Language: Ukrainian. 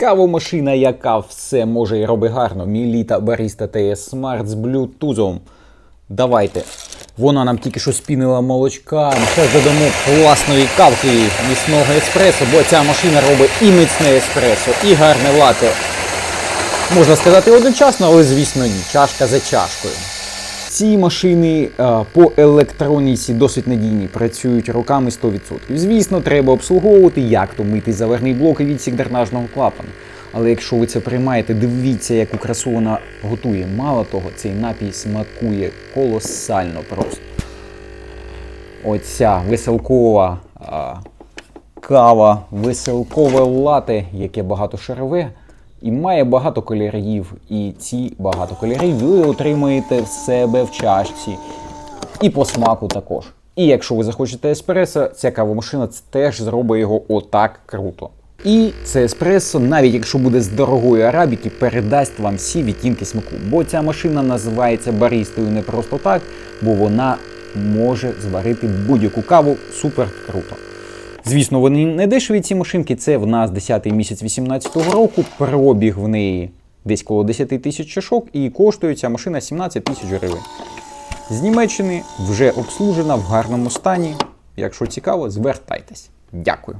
Кавомашина, яка все може і робить гарно. Міліта Barista TS Smart з блютузом. Давайте. Вона нам тільки що спінила молочка. Ми зараз додамо класної кавки міцного еспресо, бо ця машина робить і міцне еспресо, і гарне лате. Можна сказати одночасно, але звісно ні. Чашка за чашкою. Ці машини по електроніці досить надійні, працюють роками 100%. Звісно, треба обслуговувати, як то мити заверний блок і відсік дренажного клапану. Але якщо ви це приймаєте, дивіться, яку красу вона готує. Мало того, цей напій смакує колосально просто. Оця веселкова а, кава, веселкове лате, яке багатошарове і має багато кольорів. І ці багато кольорів ви отримаєте в себе в чашці. І по смаку також. І якщо ви захочете еспресо, ця кавомашина теж зробить його отак круто. І це еспресо, навіть якщо буде з дорогої арабіки, передасть вам всі відтінки смаку. Бо ця машина називається барістою не просто так, бо вона може зварити будь-яку каву супер круто. Звісно, вони не дешеві ці машинки. Це в нас 10-й місяць 18-го року. Пробіг в неї десь коло 10 тисяч чашок, і коштує ця машина 17 тисяч гривень. З Німеччини вже обслужена в гарному стані. Якщо цікаво, звертайтесь. Дякую.